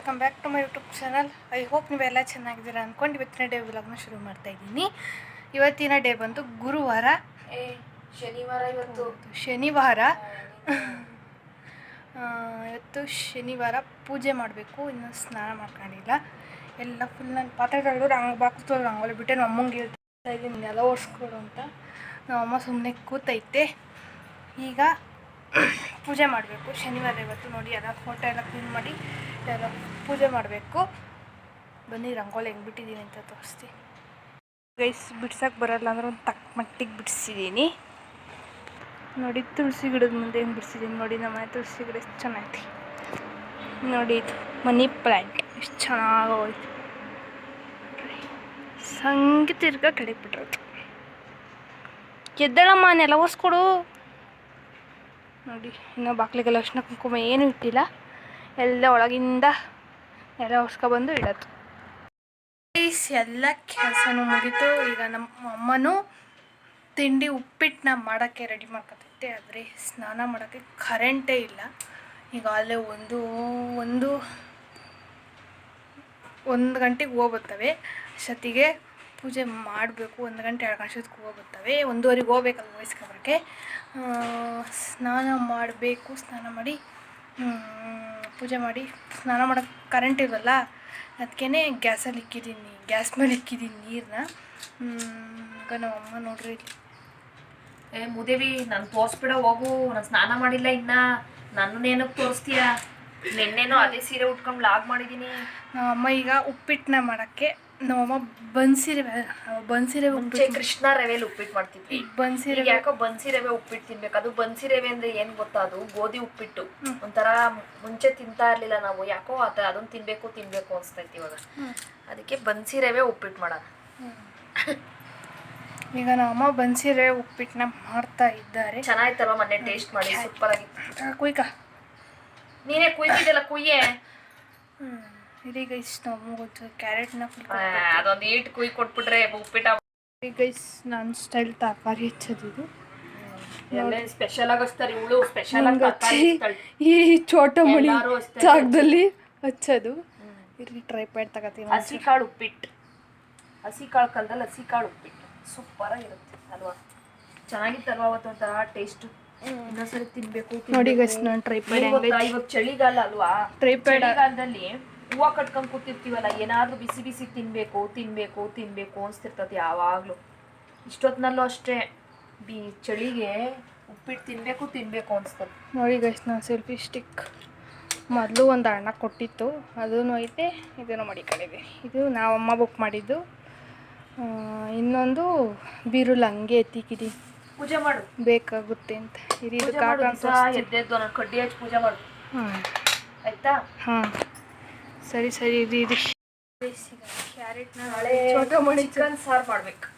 Welcome back to my YouTube channel I hope ನೀವೆಲ್ಲ ಚೆನ್ನಾಗಿದ್ದೀರಾ ಅಂದ್ಕೊಂಡು ಇವತ್ತಿನ ಡೇ ವ್ಲಾಗ್ನ ಶುರು ಮಾಡ್ತಾ ಇದ್ದೀನಿ. ಇವತ್ತಿನ ಡೇ ಬಂದು ಗುರುವಾರ. ಏ ಶನಿವಾರ ಇವತ್ತು. ಶನಿವಾರ. ಇವತ್ತು ಶನಿವಾರ ಪೂಜೆ ಮಾಡಬೇಕು ಇನ್ನು ಸ್ನಾನ ಮಾಡ್ಕೊಂಡಿಲ್ಲ. ಎಲ್ಲ ಫುಲ್ ನಾನು ಪಾತ್ರೆಗಳು ರಂಗ್ ಬಾಕ್ತು ರಂಗೋಲಿ ಬಿಟ್ಟೆ ನಮ್ಮ ಅಮ್ಮಂಗೆ ಹೇಳ್ತಾ ಇದ್ದೀನಿ ಎಲ್ಲ ಓಡಿಸ್ಕೊಡು ಅಂತ. ನಮ್ಮಮ್ಮ ಸುಮ್ಮನೆ ಕೂತೈತೆ. ಈಗ ಪೂಜೆ ಮಾಡಬೇಕು. ಶನಿವಾರ ಇವತ್ತು ನೋಡಿ ಎಲ್ಲ ಫೋಟೋ ಎಲ್ಲ ಕ್ಲೀನ್ ಮಾಡಿ, ಎಲ್ಲ ಪೂಜೆ ಮಾಡಬೇಕು. ಬನ್ನಿ, ರಂಗೋಲಿ ಹೆಂಗೆ ಬಿಟ್ಟಿದ್ದೀನಿ ಅಂತ ತೋರಿಸ್ತೀನಿ. ಗೈಸ್ ಬಿಡ್ಸೋಕೆ ಬರಲ್ಲ ಅಂದ್ರೆ ಒಂದು ತಕ್ಕ ಮಟ್ಟಿಗೆ ಬಿಡಿಸಿದ್ದೀನಿ. ನೋಡಿ, ತುಳಸಿ ಗಿಡದ ಮುಂದೆ ಹೆಂಗೆ ಬಿಡಿಸಿದ್ದೀನಿ ನೋಡಿ, ನಮ್ಮ ತುಳಸಿ ಗಿಡ ಎಷ್ಟು ಚೆನ್ನಾಗಿ ನೋಡಿ, ಇದು ಮನಿ ಪ್ಲ್ಯಾಂಟ್ ಎಷ್ಟು ಚೆನ್ನಾಗಿ ಹೋಯ್ತು. ಸಂಗೀತ ತಿರ್ಗ ಕಡೆಗೆ ಬಿಟ್ಟಿರೋದು ಎದ್ದೇಳಮ್ಮ ನೆಲ ಒರೆಸ್ಕೊಡು ನೋಡಿ, ಇನ್ನೂ ಬಾಗಿಲಿಗೆಲ್ಲ ಅರ್ಶಿನ ಕುಂಕುಮ ಏನೂ ಇಟ್ಟಿಲ್ಲ. ಎಲ್ಲ ಒಳಗಿಂದ ಎಲ್ಲ ಒರೆಸ್ಕೊಬಂದು ಇಡೋದು. ಪ್ಲೀಸ್ ಎಲ್ಲ ಕೆಲಸನೂ ಮುಗೀತು. ಈಗ ನಮ್ಮ ಅಮ್ಮನೂ ತಿಂಡಿ ಉಪ್ಪಿಟ್ಟನ್ನ ಮಾಡೋಕ್ಕೆ ರೆಡಿ ಮಾಡ್ಕೊತೈತೆ. ಆದರೆ ಸ್ನಾನ ಮಾಡೋಕ್ಕೆ ಕರೆಂಟೇ ಇಲ್ಲ. ಈಗ ಅಲ್ಲೇ ಒಂದು ಒಂದು ಒಂದು ಗಂಟೆಗೆ ಹೋಗ್ಬರ್ತವೆ. ಅಷ್ಟೊತ್ತಿಗೆ ಪೂಜೆ ಮಾಡಬೇಕು ಒಂದು ಗಂಟೆ ಎರಡು ಗಂಟೆ ಹೋಗುತ್ತವೆ. ಒಂದೂವರೆಗೆ ಹೋಗ್ಬೇಕಲ್ಲ ವಯಸ್ಕೊಬರೋಕ್ಕೆ ಸ್ನಾನ ಮಾಡಬೇಕು ಸ್ನಾನ ಮಾಡಿ ಪೂಜೆ ಮಾಡಿ ಸ್ನಾನ ಮಾಡೋಕ್ಕೆ ಕರೆಂಟ್ ಇರಲ್ಲ. ಅದಕ್ಕೇ ಗ್ಯಾಸಲ್ಲಿ ಇಕ್ಕಿದ್ದೀನಿ ಗ್ಯಾಸ್ ಮೇಲೆ ಇಕ್ಕಿದ್ದೀನಿ ನೀರನ್ನ ಈಗ ನಮ್ಮ ಅಮ್ಮ ನೋಡ್ರಿ ಏ ಮುದೇವಿ ನಾನು ತೋರಿಸ್ಬಿಡ ಹೋಗು. ನಾನು ಸ್ನಾನ ಮಾಡಿಲ್ಲ ಇನ್ನ. ನನ್ನನ್ನೇನಕ್ಕೆ ತೋರಿಸ್ತೀಯ? ನಿನ್ನೇನೋ ಅದೇ ಸೀರೆ ಉಟ್ಕೊಂಡು ಲಾಗ್ ಮಾಡಿದ್ದೀನಿ ನಮ್ಮಮ್ಮ ಈಗ ಉಪ್ಪಿಟ್ಟನ್ನ ಮಾಡೋಕ್ಕೆ ನಮ್ಮಮ್ಮ ಬನ್ಸಿರೆ ಬನ್ಸಿರೆ ಮುಂಚೆ ಉಪ್ಪಿಟ್ಟು ಕೃಷ್ಣ ರವೆಲಿ ಉಪ್ಪಿಟ್ಟು ಮಾಡ್ತಿದ್ವಿ ಈಗ ಬನ್ಸಿರೆ ಯಾಕೋ ಬನ್ಸಿ ರವೆ ಉಪ್ಪಿಟ್ಟು ತಿನ್ಬೇಕು. ಅದು ಬನ್ಸಿ ರವೆ ಅಂದ್ರೆ ಏನ್ ಗೊತ್ತಾ? ಅದು ಗೋಧಿ ಉಪ್ಪಿಟ್ಟು. ಒಂಥರ ಮುಂಚೆ ತಿಂತಾ ಇರ್ಲಿಲ್ಲ ನಾವು. ಯಾಕೋ ಆತ ಅದನ್ನ ತಿನ್ಬೇಕು ತಿನ್ಬೇಕು ಅನ್ಸ್ತೈತಿ ಇವಾಗ. ಅದಕ್ಕೆ ಬನ್ಸಿ ರವೆ ಉಪ್ಪಿಟ್ಟು ಮಾಡೋಣ. ಈಗ ನಮ್ಮಮ್ಮ ಬನ್ಸಿರೆ ಉಪ್ಪಿಟ್ಟನ್ನ ಮಾಡ್ತಾ ಇದ್ದಾರೆ. ಚೆನ್ನಾಗಿತ್ತಲ್ವಾ? ಮೊನ್ನೆ ಟೇಸ್ಟ್ ಮಾಡಿ. ಸೂಪರ್ ಆಗಿತ್ತು ಕುಯ್ಕ. ನೀನೇ ಕುಯ್ತಿದ್ದಲ್ಲ ಕುಯ್ಯೆ? ಇದೀಗ ಇಷ್ಟು ಕ್ಯಾರೆಟ್ ಕ್ಯಾರೆಟ್ನ ಅದೊಂದು ಈಟ್ ಕುಯ್ ಕೊಟ್ಬಿಟ್ರೆ ಉಪ್ಪಿಟ್ಟ ಗೈಸ್ ನನ್ನ ಸ್ಟೈಲ್ ತರಕಾರಿ ಹೆಚ್ಚೋದಿದು ಸ್ಪೆಷಲ್ ಆಗಿ ಹಚ್ತಾರೆ ಇವಳು ಸ್ಪೆಷಲ್ ಆಗಿ. ಈ ಚೋಟ ಮಳಿ. ಜಾಗದಲ್ಲಿ ಹಚ್ಚೋದು. ಇಲ್ಲಿ ಟ್ರೈ ಪ್ಯಾಡ್ ತಗೋತೀನಿ ಹಸಿ ಕಾಳು ಉಪ್ಪಿಟ್ಟು. ಹಸಿ ಕಾಳು ಕಲ್ದಲ್ಲಿ ಹಸಿ ಕಾಳು ಉಪ್ಪಿಟ್ಟು ಸೂಪರ್ ಆಗಿರುತ್ತೆ ಅಲ್ವಾ? ಚೆನ್ನಾಗಿತ್ತಲ್ವಾ ಅವತ್ತು ಒಂಥರ ಟೇಸ್ಟ್ ಇನ್ನೊಂದ್ಸರಿ ತಿನ್ಬೇಕು ನೋಡಿ. ಗೈಸ್ ನಾನು ಟ್ರೈ ಪ್ಯಾಡ್ ಇವಾಗ ಚಳಿಗಾಲ ಅಲ್ವಾ? ಟ್ರೈಪ್ಯಾಡ್ ಚಳಿಗಾಲದಲ್ಲಿ ಹೂವ ಕಟ್ಕೊಂಡು ಕೂತಿರ್ತೀವಲ್ಲ ಏನಾದರೂ ಬಿಸಿ ಬಿಸಿ ತಿನ್ಬೇಕು ತಿನ್ಬೇಕು ತಿನ್ಬೇಕು ಅನಿಸ್ತಿರ್ತದೆ ಯಾವಾಗ್ಲೂ. ಇಷ್ಟೊತ್ತಿನಲ್ಲೂ ಅಷ್ಟೇ ಬಿ ಚಳಿಗೆ ಉಪ್ಪಿಟ್ಟು ತಿನ್ಬೇಕು ತಿನ್ಬೇಕು ಅನಿಸ್ತದೆ. ನೋಡಿ ಗೈಸ್ ನಾನು ಸೆಲ್ಫಿ ಸ್ಟಿಕ್ ಮೊದಲು ಒಂದು ಅಣ್ಣ ಕೊಟ್ಟಿತ್ತು ಅದೂ ಐತೆ ಇದನ್ನು ಮಡಿಕೊಂಡಿದೆ ಇದು ನಾವಮ್ಮ ಅಮ್ಮ ಬುಕ್ ಮಾಡಿದ್ದು ಇನ್ನೊಂದು ಬೀರುಲ್ ಹಂಗೆ ಎತ್ತಿಕ್ಕಿದ್ದೀನಿ ಪೂಜೆ ಮಾಡು. ಬೇಕಾಗುತ್ತೆ ಅಂತ. ಎದ್ದೆದ್ದು ನಾನು ಕಡ್ಡಿ ಹಚ್ಚಿ ಪೂಜೆ ಮಾಡು. ಹ್ಞೂ ಆಯ್ತಾ? ಹಾಂ ಸರಿ ಸರಿ ಇದು ಇದು ಕ್ಯಾರೆಟ್ನ ಮಣಿ ಚಿಕನ್ ಸಾರು ಮಾಡ್ಬೇಕು.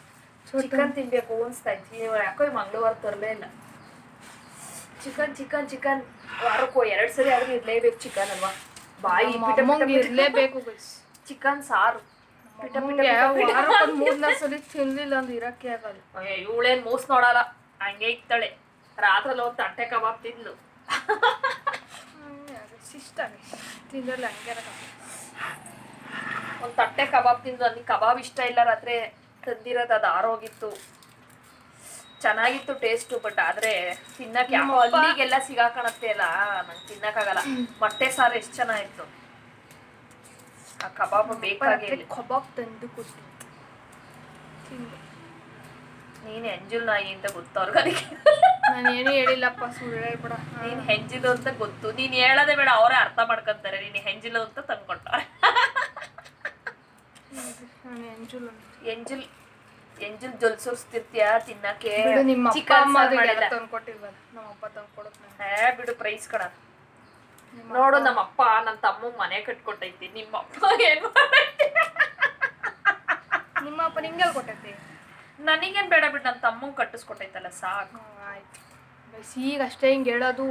ಚಿಕನ್ ತಿನ್ಬೇಕು ಅನ್ಸ್ತಾ ನೀವು ಯಾಕೋ ಮಂಗಳವಾರ ತರಲೇ ಇಲ್ಲ. Chicken chicken chicken. ವಾರಕ್ಕೋ ಎರಡು ಸರಿ ಆದ್ರೂ ಇರಲೇಬೇಕು ಚಿಕನ್ ಅಲ್ವಾ? ಬಾಯಿ ವಿಟಮಿನ್ ಇರಲೇಬೇಕು ಚಿಕನ್ ಸಾರು. ವಿಟಮಿನ್ ಪಿಟ ಅಮ್ಮಂಗೆ ನಾಲ್ಕು ಸಲ ತಿನ್ಲಿಲ್ಲ ಅಂದ್ರೆ ಇರಕ್ಕೆ ಆಗಲ್ಲ. ಇವಳೇನ್ ಮೂಸ್ ನೋಡಲ್ಲ. ಹಂಗೆ ಇಕ್ತಾಳೆ ರಾತ್ರಲ್ಲಿ ಒಂದು ತಟ್ಟೆ ಕಬಾಬ್ ತಿಂದ್ಲು. ಇಷ್ಟ ತಿಂದಲ್ಲ ಹಂಗೆ ಒಂದು ತಟ್ಟೆ ಕಬಾಬ್ ತಿಂದು ನನಗೆ ಕಬಾಬ್ ಇಷ್ಟ ಇಲ್ಲ ರಾತ್ರಿ ತಂದಿರೋದು ಅದು ಆರೋಗಿತ್ತು. ಚೆನ್ನಾಗಿತ್ತು ಟೇಸ್ಟು ಬಟ್ ಆದರೆ ತಿನ್ನಕ್ಕೆ ಅಲ್ಲಿಗೆಲ್ಲ ಸಿಗಾಕಣತ್ತೆ ಅಲ್ಲ. ನಂಗೆ ತಿನ್ನಕ್ಕಾಗಲ್ಲ. ಮೊಟ್ಟೆ ಸಾರು ಎಷ್ಟು ಚೆನ್ನಾಗಿತ್ತು. ಆ ಕಬಾಬ್ ಬೇಕಾಗಿಲ್ಲ ಕಬಾಬ್ ತಂದು ಕೊಟ್ಟು ನೀನು ಅಂಜುಲ್ ಹೆಂಜುಲ್ ನಾಯಿ ಅಂತ ಗೊತ್ತವ್ರಿಗೆ ಅದಕ್ಕೆ ನಾನು ಏನೂ ಹೇಳಿಲ್ಲಪ್ಪ ಸುಳ್ಳು ಹೇಳ್ಬೇಡ. ನೀನ್ ಹೆಂಜಿಲು ಅಂತ ಗೊತ್ತು. ನೀನ್ ಹೇಳೋದೇ ಬೇಡ ಅವರೇ ಅರ್ಥ ಮಾಡ್ಕೊಂತಾರೆ. ನೀನ್ ಹೆಂಜಿಲು ಅಂತ ತಂದ್ಕೊಟ್ಟವ್ರೆ. ನಾನು ಎಂಜುಲ್ ಎಂಜುಲ್ ಎಂಜುಲ್ ತಿನ್ನಕ್ಕೆ? ಬಿಡು ನಿಮ್ಮ ಅಪ್ಪ ಚಿಕನ್ ಅಮ್ಮ ಸಾರು ಮಾಡಿಲ್ಲ. ತಂದ್ಕೊಟ್ಟಿಲ್ವಲ್ಲ ನಮ್ಮ ಅಪ್ಪ ನಾನು. ಏ ಬಿಡು ಪ್ರೈಸ್ ಕಣ ನೋಡು ನಮ್ಮ ಅಪ್ಪ ನನ್ನ ತಮ್ಮ ಮನೆ ಕಟ್ಕೊಟ್ಟೈತಿ. ನಿಮ್ಮ ಅಪ್ಪ ಏನ್ ಮಾಡೈತಿ? ನಿಮ್ಮ ಅಪ್ಪ ನಿಂಗೆಲ್ಲ ಕೊಟ್ಟೈತಿ? ನನಗೇನ್ ಬೇಡ ಬಿಡು ನನ್ನ ತಮ್ಮಂಗ್ ಕಟ್ಟಿಸ್ಕೊಟ್ಟೈತಲ್ಲ ಸಾಕು. ಹ್ಞೂ ಆಯ್ತು. ಈಗ ಅಷ್ಟೇ ಹಿಂಗೆ ಹೇಳೋದು.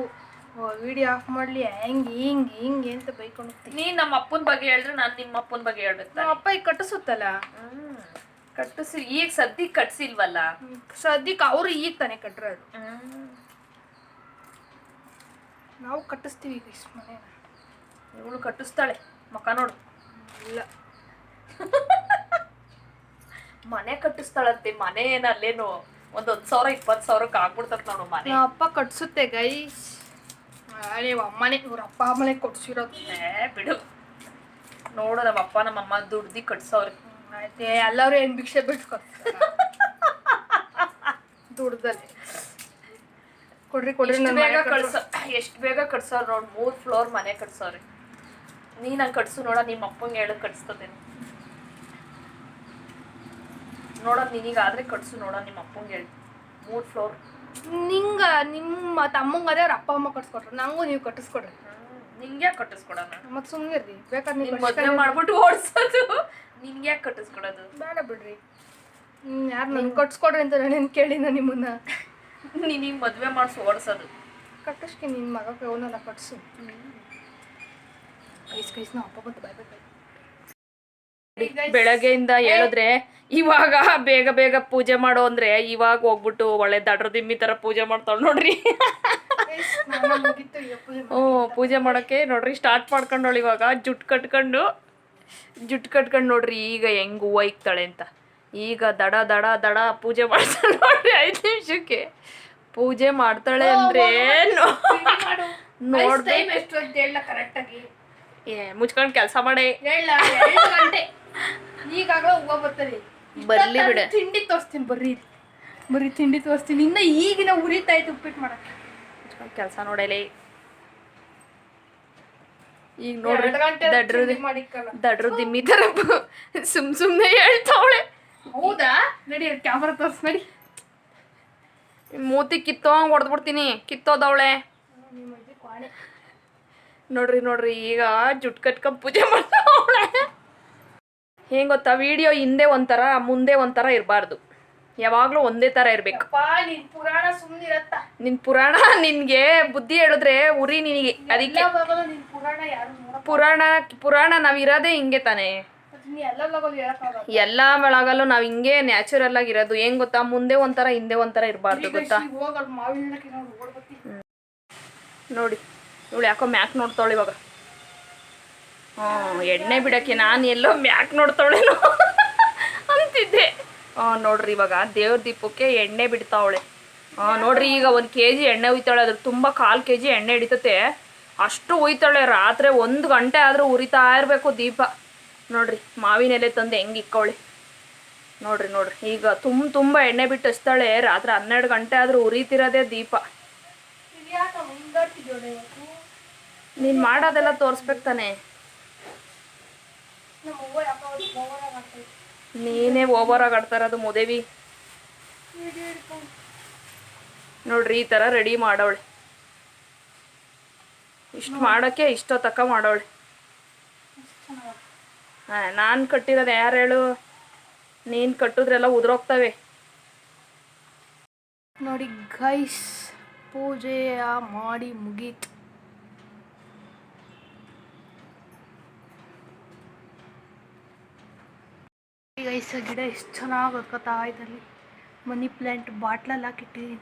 ವಿಡಿಯೋ ಆಫ್ ಮಾಡಲಿ. ಹೆಂಗೆ ಹಿಂಗೆ ಹಿಂಗೆ ಅಂತ ಬೈಕೊಂಡು ಹೋಗ್ತೀನಿ ನೀನ್ ನಮ್ಮ ಅಪ್ಪನ ಬಗ್ಗೆ ಹೇಳಿದ್ರೆ ನಾನು ನಿಮ್ಮ ಅಪ್ಪನ ಬಗ್ಗೆ ಹೇಳ್ಬೇಕು ನಮ್ಮ ಅಪ್ಪ ಈಗ ಕಟ್ಟಿಸುತ್ತಲ್ಲ? ಕಟ್ಟಿಸಿ ಈಗ ಸದ್ಯಕ್ಕೆ ಕಟ್ಸಿಲ್ವಲ್ಲ? ಸದ್ಯಕ್ಕೆ ಅವರು ಈಗ ತಾನೇ ಕಟ್ಟಿರೋದು ನಾವು ಕಟ್ಟಿಸ್ತೀವಿ ಈಗ ಇಷ್ಟು ಮನೆ ಇವಳು ಕಟ್ಟಿಸ್ತಾಳೆ. ಮಕ ನೋಡು. ಇಲ್ಲ. ಮನೆ ಕಟ್ಟಿಸ್ತಾಳಂತೆ. ಮನೆ ಏನ್ ಅಲ್ಲೇನು. ಒಂದ್ ಹತ್ತು ಸಾವಿರ ಇಪ್ಪತ್ತು ಸಾವಿರಕ್ಕೆ ಆಗ್ಬಿಡ್ತತ್ ನೋಡು ಮನೆ. ನಮ್ಮ ಅಪ್ಪ ಕಟ್ಸುತ್ತೆ ಗೈಸ್ ಅಯ್ಯೋ ಅಮ್ಮನೇ ಇವ್ರ ಅಪ್ಪ ಅಮ್ಮನೇ ಕೊಡ್ಸಿರೋದೇ ಬಿಡು. ನೋಡು ನಮ್ಮ ಅಪ್ಪ ನಮ್ಮ ಅಮ್ಮ ದುಡ್ದಿ ಕಟ್ಸೋರು ಆಯ್ತು ಎಲ್ಲರೂ ಏನು ಭಿಕ್ಷೆ ಬಿಟ್ಕೊ ದುಡ್ದಲ್ಲಿ. ಕೊಡ್ರಿ ಕೊಡ್ರಿ ಎಷ್ಟು ಬೇಗ ಕಟ್ಸು. ಎಷ್ಟು ಬೇಗ ಕಟ್ಸೋರು ನೋಡಿ ಮೂರ್ ಫ್ಲೋರ್ ಮನೆ ಕಟ್ಸೋರಿ ನೀನು ಕಟ್ಸು ನೋಡ ನಿಮ್ಮ ಅಪ್ಪಂಗೆ ಹೇಳಕ್ ಕಟ್ಸ್ತದೇನು. ನೋಡ ನಿನಗಾದ್ರೆ ಕಟ್ಸು ನೋಡೋ ನಿಮ್ಮ ಅಪ್ಪಂಗೆ ಹೇಳಿ ಮೂರು ಫ್ಲೋರ್ ನಿಂಗ ನಿಮ್ಮ ತಮ್ಮಂಗ ಅದೇ ಅವ್ರ ಅಪ್ಪ ಅಮ್ಮ ಕಟ್ಸ್ಕೊಟ್ರು. ನಂಗೂ ನೀವು ಕಟ್ಟಿಸ್ಕೊಡ್ರಿ ನಿಂಗೆ ಕಟ್ಟಿಸ್ಕೊಡೋಣ ಮತ್ತೆ ಸುಮ್ಮನೆ ಇರ್ರಿ. ಬೇಕಾದ್ರೆ ನಿನ್ ನೀವು ಮದುವೆ ಮಾಡ್ಬಿಟ್ಟು ಓಡ್ಸೋದು. ನಿನ್ಗೆ ಯಾಕೆ ಕಟ್ಟಿಸ್ಕೊಡೋದು ಬೇಡ ಬಿಡ್ರಿ. ಯಾರು ನಂಗೆ ಕಟ್ಸ್ಕೊಡ್ರಿ ಅಂತ ನಾನು ಕೇಳಿನ ನಿಮ್ಮನ್ನ? ನಿನಗೆ ಮದುವೆ ಮಾಡಿಸಿ ಓಡಿಸೋದು. ಕಟ್ಟಿಸ್ಕೆ ನಿನ್ನ ಮಗಕ್ಕೆ ಅವನ್ನೆಲ್ಲ ಕಟ್ಸು. ಕೈಸ್ ಕೈಸ್ ಅಪ್ಪ ಬಂತು ಬಾಯ್ ಬಾಯ್ ಬೆಳಗ್ಗೆಯಿಂದ ಹೇಳಿದ್ರೆ ಇವಾಗ ಬೇಗ ಬೇಗ ಪೂಜೆ ಮಾಡೋ ಅಂದ್ರೆ ಇವಾಗ ಹೋಗ್ಬಿಟ್ಟು ಒಳ್ಳೆ ದಡ್ರ ದಿಮ್ಮಿ ತರ ಪೂಜೆ ಮಾಡ್ತಾವ್ ನೋಡ್ರಿ. ಹ್ಞೂ ಪೂಜೆ ಮಾಡೋಕ್ಕೆ ನೋಡ್ರಿ ಸ್ಟಾರ್ಟ್ ಮಾಡ್ಕೊಂಡೋಳು ಇವಾಗ. ಜುಟ್ ಕಟ್ಕೊಂಡು ಜುಟ್ ಕಟ್ಕೊಂಡು ನೋಡ್ರಿ ಈಗ ಹೆಂಗ್ ಹೂವು ಇಕ್ತಾಳೆ ಅಂತ. ಈಗ ದಡ ದಡ ದಡ ಪೂಜೆ ಮಾಡ್ತಾಳೆ ನೋಡ್ರಿ ಐದು ನಿಮಿಷಕ್ಕೆ. ಪೂಜೆ ಮಾಡ್ತಾಳೆ ಅಂದ್ರೆ ನೋ- ಏ ಮುಚ್ಕೊಂಡು ಕೆಲಸ ಮಾಡಿ. ಗಂಟೆ. ಈಗಾಗಲೇ ಹೂವು ಬರ್ತದೆ. ಬರ್ಲಿ ಬಿಡ. ತಿಂಡಿ ತೋರಿಸ್ತೀನಿ ಬರ್ರಿ ಬರ್ರಿ ತಿಂಡಿ ತೋರಿಸ್ತೀನಿ. ಇನ್ನ ಈಗಿನ ಉರಿತಾ ಉಪ್ಪಿಟ್ಟು ಮಾಡಕ್ಕೆ. ಕೆಲಸ ನೋಡಲಿ. ಈಗ ನೋಡ್ರಿ ದಡ್ರು ದಿಮ್ಮಿ ತರ ಸುಮ್ ಸುಮ್ನೆ ಹೇಳ್ತಾವಳೆ. ಹೌದಾ? ನಡಿ ಕ್ಯಾಮ್ರಾ ತೋರ್ಸ್ ನಡಿ. ಮೂತಿ ಕಿತ್ತೋ ಹೊಡೆದ್ಬಿಡ್ತೀನಿ. ಕಿತ್ತೋದವಳೆ. ನೋಡ್ರಿ ನೋಡ್ರಿ ಈಗ ಜುಟ್ ಕಟ್ಕೊಂಡ್ ಪೂಜೆ ಮಾಡ್ತಾವಳೆ ಹೆಂಗ್ ಗೊತ್ತಾ? ವಿಡಿಯೋ ಹಿಂದೆ ಒಂಥರ ಮುಂದೆ ಒಂಥರ ಇರಬಾರ್ದು. ಯಾವಾಗ್ಲೂ ಒಂದೇ ತರ ಇರ್ಬೇಕು. ನಿನ್ ಪುರಾಣ ಸುಮ್ಮನಿರತ್ತ ನಿನ್ ಪುರಾಣ ನಿನ್ಗೆ ಬುದ್ಧಿ ಹೇಳಿದ್ರೆ ಉರಿ ನಿನಗೆ. ಅದಕ್ಕೆ ಪುರಾಣ ಪುರಾಣ ನಾವ್ ಇರೋದೇ ಹಿಂಗೆ ತಾನೇ. ಎಲ್ಲಾ ಬರೋದು ನಾವು ಎಲ್ಲ ಬೆಳಗಲ್ಲೂ ನಾವ್ ಹಿಂಗೆ ನ್ಯಾಚುರಲ್ ಆಗಿ ಇರೋದು. ಹೆಂಗ್ ಗೊತ್ತಾ? ಮುಂದೆ ಒಂಥರ ಹಿಂದೆ ಒಂಥರ ಇರಬಾರ್ದು ಗೊತ್ತಾ? ನೋಡಿ. ಇವಳು ಯಾಕೋ ಮ್ಯಾಕ್ ನೋಡ್ತಾಳೆ ಇವಾಗ. ಹ್ಞೂ, ಎಣ್ಣೆ ಬಿಡಕ್ಕೆ ನಾನು ಎಲ್ಲೋ ಮ್ಯಾಕ್ ನೋಡ್ತಾವಳೇನೋ ಅಂತಿದ್ದೆ. ಹ್ಞೂ, ನೋಡ್ರಿ ಇವಾಗ ದೇವ್ರ ದೀಪಕ್ಕೆ ಎಣ್ಣೆ ಬಿಡ್ತಾವಳೆ. ಹಾಂ ನೋಡ್ರಿ ಈಗ ಒಂದು ಕೆ ಜಿ ಎಣ್ಣೆ ಉಯ್ತಾಳೆ, ಅದ್ರ ತುಂಬ ಕಾಲು ಕೆ ಜಿ ಎಣ್ಣೆ ಹಿಡಿತತೆ. ಅಷ್ಟು ಉಯ್ತಾಳೆ, ರಾತ್ರಿ ಒಂದು ಗಂಟೆ ಆದರೂ ಉರಿತಾ ಇರಬೇಕು ದೀಪ. ನೋಡ್ರಿ ಮಾವಿನ ಎಲೆ ತಂದು ಹೆಂಗೆ ಇಕ್ಕವಳೆ ನೋಡ್ರಿ ನೋಡ್ರಿ, ಈಗ ತುಂಬ ತುಂಬ ಎಣ್ಣೆ ಬಿಟ್ಟು ಹಚ್ತಾಳೆ ರಾತ್ರಿ ಹನ್ನೆರಡು ಗಂಟೆ ಆದರೂ ಉರಿತಿರೋದೇ ದೀಪ ಇದು ಯಾಕಮ್ಮ ಹಿಂಗಾಡ್ತಿದ್ದೋಳೆ ಇವತ್ತು ನೀನು ಮಾಡೋದೆಲ್ಲ ತೋರಿಸ್ಬೇಕು ತಾನೆ. ನೀನೇ ಓವರಾಗಿ ಆಗಿ ಇರೋದು ಮುದೇವಿ. ವಿಡಿಯೋ ನೋಡ್ರಿ ಈ ತರ ರೆಡಿ ಮಾಡವಳೆ. ಇಷ್ಟು ಮಾಡೋಕೆ ಇಷ್ಟೋ ತಕ್ಕ ಮಾಡವಳೆ. ಚೆನ್ನಾಗಿ ಹಾಂ ನಾನು ಕಟ್ಟಿರೋದು ಯಾರು ಹೇಳು? ನೀನ್ ಕಟ್ಟಿದ್ರೆಲ್ಲ ಉದುರೋಗ್ತವೆ. ನೋಡಿ ಗೈಸ್ ಪೂಜೆಯ ಮಾಡಿ ಮುಗೀತು. ಗೈಸ್ ಗಿಡ ಎಷ್ಟು ಚೆನ್ನಾಗಿ ಹೊತ್ಕೊತಾ ಇದ್ದಲ್ಲಿ ಮನಿ ಪ್ಲ್ಯಾಂಟ್ ಬಾಟ್ಲಲ್ಲಿ ಹಾಕಿಟ್ಟಿದ್ದೀನಿ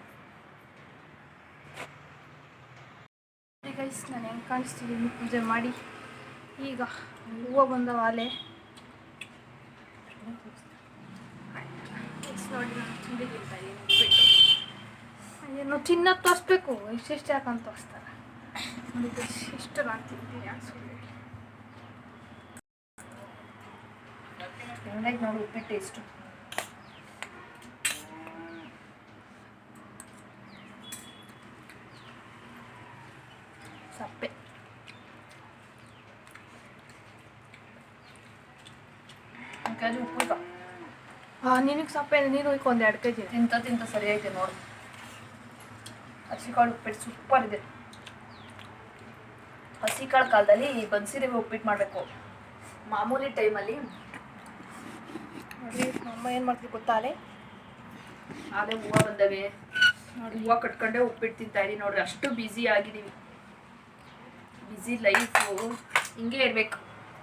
ಗೈಸ್ ನಾನು ಹೆಂಗೆ ಕಾಣಿಸ್ತಿದ್ದೀನಿ ಪೂಜೆ ಮಾಡಿ. ಈಗ ಹೂವು ಬಂದವ ಅಲೆ. ನೋಡಿ ಏನು ತಿನ್ನೋದು ತೋರಿಸ್ಬೇಕು. ಇಷ್ಟೆಷ್ಟು ಯಾಕಂತ ತೋರಿಸ್ತಾರೆ. ಇಷ್ಟು ನಾನು ತಿಂತೀನಿ ಯಾಕೆ ಹೇಳಿ. ನೋಡಿ ಉಪ್ಪಿಟ್ಟು ಎಷ್ಟು ಸಪ್ಪೆ. ಉಪ್ಪು ಹಾ ನಿನಗೆ ಸಪ್ಪೆ ನೀನು ಹೋಯ್ಕೊ ಒಂದು ಎರಡು ಕೆ ಜಿ ತಿಂತ ತಿಂತ ಸರಿ ಐತೆ ನೋಡು. ಹಸಿಕಾಳು ಉಪ್ಪಿಟ್ಟು ಸೂಪರ್ ಇದೆ. ಹಸಿಕಾಳು ಕಾಲದಲ್ಲಿ ಬನ್ಸಿರೆ ಉಪ್ಪಿಟ್ಟು ಮಾಡಬೇಕು. ಮಾಮೂಲಿ ಟೈಮಲ್ಲಿ ನೋಡಿ ಅಮ್ಮ ಏನು ಮಾಡ್ತೀವಿ ಗೊತ್ತಾಲೆ ಅದೇ ಹೂವು ಬಂದವೆ. ನೋಡಿ ಹೂವು ಕಟ್ಕೊಂಡೆ ಉಪ್ಪಿಟ್ಟು ತಿಂತಾ ಇದೀವಿ ನೋಡ್ರಿ ಅಷ್ಟು ಬ್ಯುಸಿ ಆಗಿದ್ದೀವಿ ಬ್ಯುಸಿ ಲೈಫು ಹಿಂಗೆ ಇರಬೇಕು.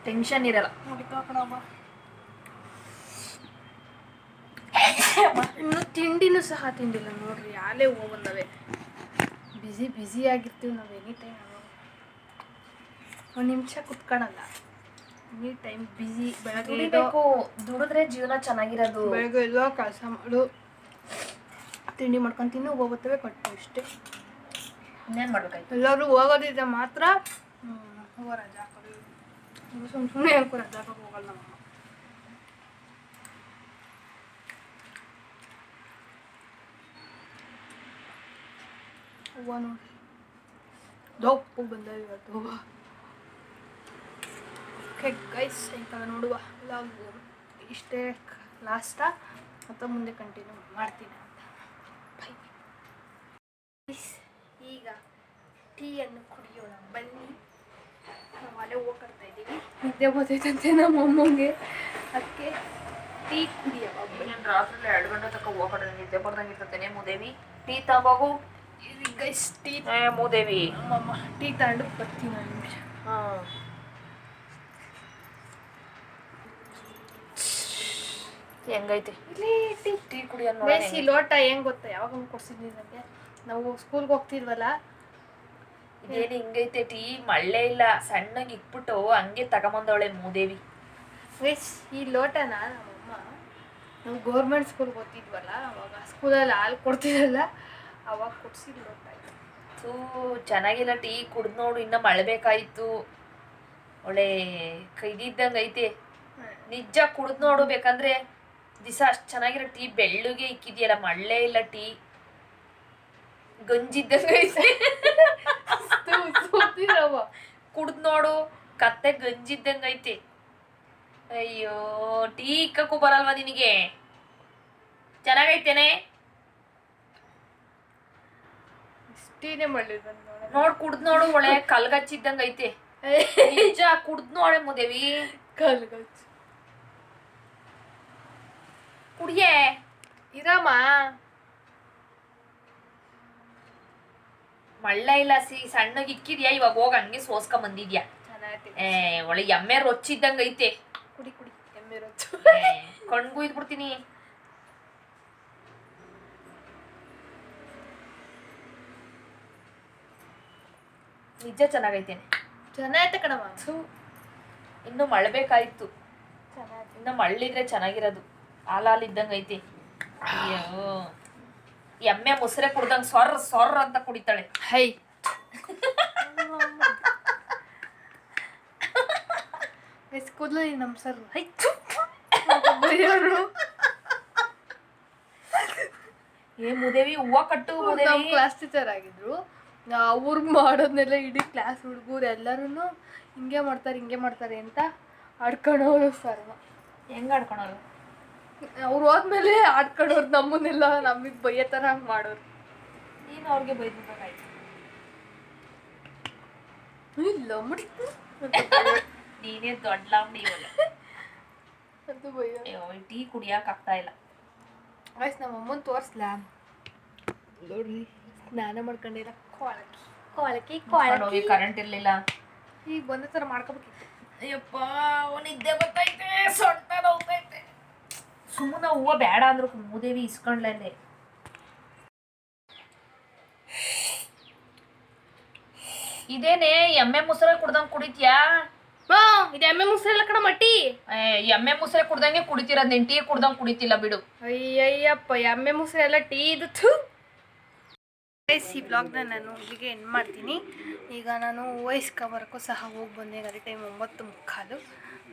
ಟೆನ್ಷನ್ ಇರಲ್ಲ. ನೋಡಿ ಕಣಮ್ಮ ಇನ್ನು ತಿಂಡಿನೂ ಸಹ ತಿಂದಿಲ್ಲ ನೋಡ್ರಿ ಯಾಲೇ ಹೂವು ಬಂದವೆ. ಬ್ಯುಸಿ ಬ್ಯುಸಿ ಆಗಿರ್ತೀವಿ ನಾವು ಎನಿ ಟೈಮ್ ಒಂದು ನಿಮಿಷ ಕುತ್ಕೊಳಲ್ಲ ಎನಿ ಟೈಮ್ ಬಿಸಿ ಬೆಳಗ್ಗೆ ದುಡಿಬೇಕು ದುಡಿದ್ರೆ ಜೀವನ ಚೆನ್ನಾಗಿರೋದು. ಬೆಳಗ್ಗೆ ಎದ್ದೋ ಕೆಲಸ ಮಾಡು. ತಿಂಡಿ ಮಾಡ್ಕೊಂಡು ತಿನ್ನು ಹೋಗುತ್ತವೆ ಕಟ್ಟು ಇಷ್ಟೇ. ಇನ್ನೇನ್ ಮಾಡ್ಬೇಕಾಯ್ತು? ಎಲ್ಲರೂ ಹೋಗೋದಿದ್ರೆ ಮಾತ್ರ ಹೋಗೋ ರಜಾ ಹಾಕೋದು ಸುಮ್ಮನೆ ಸುಮ್ಮನೆ ಯಾಕೋ ರಜಾ ಹಾಕೋಕೆ ಹೋಗಲ್ಲ ನಮ್ಮ ಹೂವ ನೋಡಿ. ದೊಪ್ಪು ಬಂದ ಇವತ್ತು ಹೂವ ಓಕೆ ಗೈಸ್ ಅಂತ ನೋಡುವ? ಲಾಗ್ ಇಷ್ಟೇ ಲಾಸ್ಟಾ ಅಥವಾ ಮುಂದೆ ಕಂಟಿನ್ಯೂ ಮಾಡ್ತೀನಿ ಅಂತ. ಬೈ ಈಗ ಟೀಯನ್ನು ಕುಡಿಯೋಣ. ಬನ್ನಿ. ನಾವು ಅಲ್ಲೇ ಹೋಗ್ತಾ ಇದ್ದೀವಿ. ನಿದ್ದೆ ಬರ್ತೈತಂತೆ ನಮ್ಮ ಅಮ್ಮಂಗೆ. ಅದಕ್ಕೆ ಟೀ ನೀನ್ ರಾತ್ರಿ ಎರಡು ಗಂಟೆ ತನಕ ಹೋಗ್ತಾ ನಿದ್ದೆ ಬರ್ದಂಗೆ ಇರ್ತೇನೆ ಮೂದೇವಿ ಟೀ ತಗೋಗು. ಗೈಸ್ ಟೀ ಮೂದೇವಿ. ನಮ್ಮಮ್ಮ ಟೀ ತಗೊಂಡು ಬರ್ತೀನಿ ನಾನು ನಿಮಿಷ. ಹೆಂಗೈತೆ? ಇಲ್ಲಿ ಟೀ ಈ ಲೋಟ ಹೆಂಗ್ ಗೊತ್ತಾ? ಯಾವಾಗ ಕೊಡ್ಸಿದ್ವಿ ನನಗೆ? ನಾವು ಸ್ಕೂಲ್ಗೆ ಹೋಗ್ತಿದ್ವಲ್ಲ? ಇದೇನು ಹಿಂಗೈತೆ ಟೀ? ಮಳ್ಳೆ ಇಲ್ಲ. ಸಣ್ಣಗೆ ಇಕ್ಬಿಟ್ಟು ಹಂಗೆ ತಗೊಂಬಂದವಳೆ ಮೂದೇವಿ. ಗೈಸ್ ಈ ಲೋಟನ ನಮ್ಮಮ್ಮ ನಾವು ಗೌರ್ಮೆಂಟ್ ಸ್ಕೂಲ್ಗೆ ಓದ್ತಿದ್ವಲ್ಲ ಅವಾಗ ಸ್ಕೂಲಲ್ಲಿ ಹಾಲು ಕೊಡ್ತಿದ್ದಲ್ಲ ಅವಾಗ ಕೊಡ್ಸಿದ್ ಲೋಟ ಸೂ ಚೆನ್ನಾಗಿಲ್ಲ ಟೀ ಕುಡ್ದು ನೋಡು ಇನ್ನ ಮಳ್ಬೇಕಾಯ್ತು ಒಳ್ಳೆ ಕೈದಿದ್ದಂಗೆ ಐತೆ. ನಿಜ ಕುಡ್ದು ನೋಡು ಬೇಕಂದ್ರೆ. ದಿಸ ಅಷ್ಟು ಚೆನ್ನಾಗಿರೋ ಟೀ ಬೆಳ್ಳುಗೆ ಇಕ್ಕಿದೆಯಲ್ಲ ಮಳ್ಳೆ ಇಲ್ಲ ಟೀ. ಗಂಜಿದ್ದ ಕುಡ್ದು ನೋಡು ಕತ್ತೆ ಗಂಜಿದ್ದಂಗೈತಿ ಐತೆ. ಅಯ್ಯೋ ಟೀ ಇಕ್ಕಕ್ಕೂ ಬರಲ್ವಾ ನಿನಗೆ? ಚೆನ್ನಾಗೈತೇನೆ? ಟೀನೇ ನೋಡ್ ಕುಡ್ದು ನೋಡು ಒಳ್ಳೆ ಕಲ್ಗಚ್ಚಿದ್ದಂಗೈತಿ ಐತೆ. ನಿಜ ಕುಡ್ದು ನೋಡೆ ಮುದೇವಿ. ಕಲ್ಗಚ್ಚು ಕುಡಿಯೇ? ಇರಮ್ಮ. ಮಳ್ಳ ಇಲ್ಲ ಸಿ ಸಣ್ಣಗೆ ಇಕ್ಕಿದ್ಯಾ? ಇವಾಗ ಹೋಗ ಹಂಗೆ ಸೋಸ್ಕೊಂಡ್ ಬಂದಿದ್ಯಾ? ಏ ಒಳ್ಳೆ ಎಮ್ಮೆ ರೊಚ್ಚಿದ್ದಂಗ ಐತೆ. ಕುಡಿ ಕುಡಿ. ಎಮ್ಮೆ ರೊಚ್ಚು. ಕಣ್ಗೂ ಇದ್ಬಿಡ್ತೀನಿ ನಿಜ ಚೆನ್ನಾಗೈತೇನೆ ಚೆನ್ನಾಗೈತೆ ಕಣಮ್ಮ. ಇನ್ನು ಮಳ್ಬೇಕಾಯ್ತು. ಇನ್ನು ಮಳ್ಳಿದ್ರೆ ಚೆನ್ನಾಗಿರೋದು. ಹಾಲಾಲ್ ಇದ್ದಂಗೆ ಐತಿ. ಅಯ್ಯೋ. ಎಮ್ಮೆ ಮುಸ್ರೆ ಕುಡ್ದಂಗೆ ಸೊರ್ರ ಸೊರ್ರ ಅಂತ ಕುಡಿತಾಳೆ. ಹೈ. ಕೂದಲು ನಮ್ಮ ಸರ್ ಹೈ. ಏ ಮುದೇವಿ ಹೂವ ಕಟ್ಟು ಮುದೇವಿ. ಕ್ಲಾಸ್ ಟೀಚರ್ ಆಗಿದ್ರು. ಅವ್ರು ಮಾಡೋದ್ನೆಲ್ಲ ಇಡೀ ಕ್ಲಾಸ್ ಹುಡುಗರು ಎಲ್ಲರೂ ಹಿಂಗೆ ಮಾಡ್ತಾರೆ ಹಿಂಗೆ ಮಾಡ್ತಾರೆ ಅಂತ ಆಡ್ಕೊಂಡವ್ರು ಸರ್ ಹೆಂಗ್ ಆಡ್ಕೊಳೋರು ಅವ್ರು ಹೋದ್ಮೇಲೆ ಆಡ್ಕೊಂಡವ್ರು ನಮ್ಮನ್ನೆಲ್ಲ ನಮಗೆ ಬೈಯೋ ಥರ ಹಂಗೆ ಮಾಡೋರು. ನೀನು ಅವ್ರಿಗೆ ಬೈದ್ಬೇಕಾಯ್ತು ಇಲ್ಲ ಮುಡಿ ನೀನೇ ದೊಡ್ಡ ಲಾಂಬಡಿ ಅದು ಅಯ್ಯೋ ಟೀ ಕುಡಿಯಕ್ಕೆ ಆಗ್ತಾ ಇಲ್ಲ. ಆಯ್ತು ನಮ್ಮ ಅಮ್ಮನ ತೋರಿಸ್ಲಾ? ನೋಡ್ರಿ ಸ್ನಾನ ಮಾಡ್ಕೊಂಡಿಲ್ಲ ಕೊಳಕಿ. ಕೊಳಕಿ ಕೊಳಕಿ. ಕರೆಂಟ್ ಇರಲಿಲ್ಲ. ಈಗ ಬಂದ ಥರ ಮಾಡ್ಕೋಬೇಕಿತ್ತು. ಅಯ್ಯಪ್ಪ ಅವನಿದ್ದೆ ಬರ್ತೈತೆ ಸೊಂಟ ನೋವ್ತೈತೆ ಸುಮ್ಮನೆ ಹೂವು ಬೇಡ ಅಂದ್ರು ಮೂದೇವಿ ಇಸ್ಕೊಂಡ್ಲಲ್ಲೇ ಇದೇನೆ ಎಮ್ಮೆ ಮುಸರೆ ಕುಡ್ದಂಗ್ ಕುಡಿತ್ಯಾ? ಬಾ ಇದು ಎಮ್ಮೆ ಮುಸ್ರೆಲ್ಲ ಕಣ ಮಟ್ಟಿ. ಏ, ಎಮ್ಮೆ ಮುಸರೆ ಕುಡ್ದಂಗೆ ಕುಡಿತಿರೋದ್ ನೀನ್ ಟೀ ಕುಡ್ದಂಗೆ ಕುಡಿತಿಲ್ಲ ಬಿಡು. ಅಯ್ಯಯ್ಯಪ್ಪ ಎಮ್ಮೆ ಮುಸರೆ ಎಲ್ಲ ಟೀ ಇದು ಥು. ಗೈಸ್ ಈ ಬ್ಲಾಗ್ನ ನಾನು ಇಲ್ಲಿಗೆ ಎಂಡ್ ಮಾಡ್ತೀನಿ. ಈಗ ನಾನು ವಯಸ್ಕ ಬರೋಕ್ಕೂ ಸಹ ಹೋಗಿ ಬಂದೆ ಅದೇ ಟೈಮ್ ಒಂಬತ್ತು ಮುಕ್ಕಾಲು.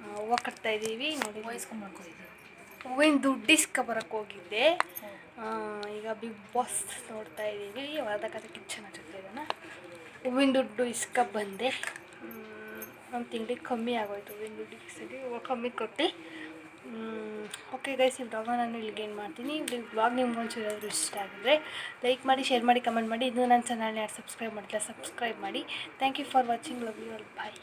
ಹೂವು ಕಟ್ತಾ ಇದ್ದೀವಿ ನೋಡಿ. ವಯಸ್ಕೊಂಡ್ ಮಾಡ್ಕೊಂಡಿದ್ದೀವಿ ಹೂವಿನ ದುಡ್ಡು ಬರೋಕ್ಕೆ ಹೋಗಿದ್ದೆ. ಈಗ ಬಿಗ್ ಬಾಸ್ ನೋಡ್ತಾ ಇದ್ದೀವಿ. ವಾದ ಕತೆ ಜೊತೆ ಇದನ್ನು. ಹೂವಿನ ದುಡ್ಡು ಇಸ್ಕ ಬಂದೆ. ನಮ್ಮ ತಿಂಗಳಿಗೆ ಕಮ್ಮಿ ಆಗೋಯ್ತು ಹೂವಿನ ದುಡ್ಡು ಇಸ್ಕಿ ಹೂವು ಕಮ್ಮಿ ಕೊಟ್ಟು. ಓಕೆ ಗೈಸ್ ಈ ಬ್ಲಾಗ್ನ ನಾನು ಇಲ್ಲಿಗೆ ಏನು ಮಾಡ್ತೀನಿ. ಬ್ಲಾಗ್ ನಿಮ್ಗೆ ಒಂಚೂರು ಇಷ್ಟ ಆಗಿದ್ರೆ ಲೈಕ್ ಮಾಡಿ ಶೇರ್ ಮಾಡಿ ಕಮೆಂಟ್ ಮಾಡಿ. ಇದು ನನ್ನ ಚಾನಲ್ನ ಯಾರು ಸಬ್ಸ್ಕ್ರೈಬ್ ಮಾಡಿಲ್ಲ ಸಬ್ಸ್ಕ್ರೈಬ್ ಮಾಡಿ. Thank you for watching love you all bye